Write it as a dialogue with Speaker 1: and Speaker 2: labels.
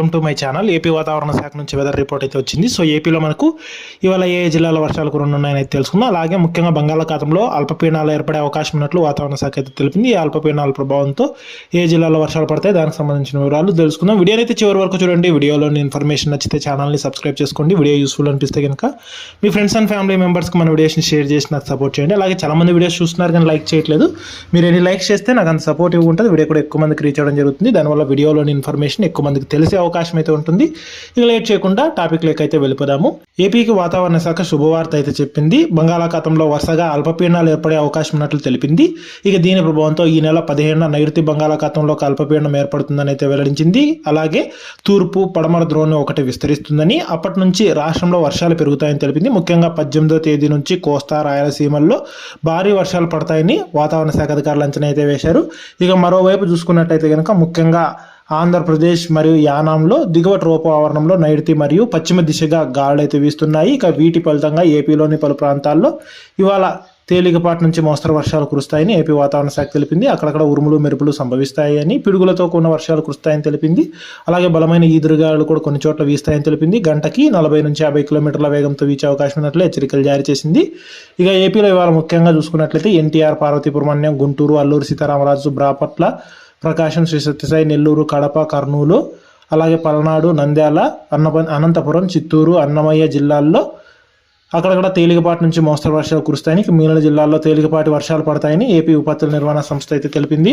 Speaker 1: Welcome to my channel. AP వాతావరణ శాఖ నుంచి వెదర్ రిపోర్ట్ అయితే వచ్చింది. సో ఏపీలో మనకు ఇవాళ ఏ జిల్లాలో వర్షాలు కురున్నాయని అయితే తెలుసుకుందాం. అలాగే ముఖ్యంగా బంగాళాఖాతంలో అల్పపీడనాలు ఏర్పడే అవకాశం ఉన్నట్లు వాతావరణ శాఖ అయితే తెలిపింది. ఈ అల్పపీడనాల ప్రభావంతో ఏ జిల్లాలో వర్షాలు పడతాయి దానికి సంబంధించిన వివరాలు తెలుసుకుందాం. వీడియోని అయితే చివరి వరకు చూడండి. వీడియోలోని ఇన్ఫర్మేషన్ నచ్చితే ఛానల్ని సబ్స్క్రైబ్ చేసుకోండి. వీడియో యూస్ఫుల్ అనిపిస్తే కనుక మీ ఫ్రెండ్స్ అండ్ ఫ్యామిలీ మెంబర్స్కి మన వీడియోస్ని షేర్ చేసి నాకు సపోర్ట్ చేయండి. అలాగే చాలా మంది వీడియోస్ చూస్తున్నారు కానీ లైక్ చేయట్లేదు. మీరు ఎన్ని లైక్స్ చేస్తే నాకు అంత సపోర్టివ్ ఉంటుంది. వీడియో కూడా ఎక్కువ మందికి రీచ్ అవ్వడం జరుగుతుంది. దానివల్ల వీడియోలోని ఇన్ఫర్మేషన్ ఎక్కువ మందికి తెలిసే అవకాశం అయితే ఉంటుంది. ఇక లేట్ చేయకుండా టాపిక్ లేక అయితే వెళ్ళిపోదాము. ఏపీకి వాతావరణ శాఖ శుభవార్త అయితే చెప్పింది. బంగాళాఖాతంలో వరుసగా అల్పపీడనాలు ఏర్పడే అవకాశం ఉన్నట్లు తెలిపింది. ఇక దీని ప్రభావంతో ఈ నెల పదిహేను నైరుతి బంగాళాఖాతంలో ఒక అల్పపీడనం ఏర్పడుతుందని అయితే వెల్లడించింది. అలాగే తూర్పు పడమర ద్రోణి ఒకటి విస్తరిస్తుందని అప్పటి నుంచి రాష్ట్రంలో వర్షాలు పెరుగుతాయని తెలిపింది. ముఖ్యంగా పద్దెనిమిదో తేదీ నుంచి కోస్తా రాయలసీమల్లో భారీ వర్షాలు పడతాయని వాతావరణ శాఖ అధికారులు అంచనా అయితే వేశారు. ఇక మరోవైపు చూసుకున్నట్టయితే కనుక ముఖ్యంగా ఆంధ్రప్రదేశ్ మరియు యానాంలో దిగువ ట్రోపావరణంలో నైరుతి మరియు పశ్చిమ దిశగా గాలులు వీస్తున్నాయి. ఇక వీటి ఫలితంగా ఏపీలోని పలు ప్రాంతాల్లో ఇవాళ తేలికపాటి నుంచి మోస్తరు వర్షాలు కురుస్తాయని ఏపీ వాతావరణ శాఖ తెలిపింది. అక్కడక్కడ ఉరుములు మెరుపులు సంభవిస్తాయని పిడుగులతో కూడిన వర్షాలు కురుస్తాయని తెలిపింది. అలాగే బలమైన ఈదురుగాలు కూడా కొన్ని చోట్ల వీస్తాయని తెలిపింది. గంటకి నలభై నుంచి యాభై కిలోమీటర్ల వేగంతో వీచే అవకాశం ఉన్నట్లు హెచ్చరికలు జారీ చేసింది. ఇక ఏపీలో ఇవాళ ముఖ్యంగా చూసుకున్నట్లయితే ఎన్టీఆర్ పార్వతీపురమణ్యం గుంటూరు అల్లూరు సీతారామరాజు బ్రాపట్ల ప్రకాశం శ్రీ సత్యసాయి నెల్లూరు కడప కర్నూలు అలాగే పల్నాడు నంద్యాల అన్నప అనంతపురం చిత్తూరు అన్నమయ్య జిల్లాల్లో అక్కడక్కడ తేలికపాటి నుంచి మోస్తరు వర్షాలు కురుస్తాయని మిగిలిన జిల్లాల్లో తేలికపాటి వర్షాలు పడతాయని ఏపీ విపత్తుల నిర్వహణ సంస్థ అయితే తెలిపింది.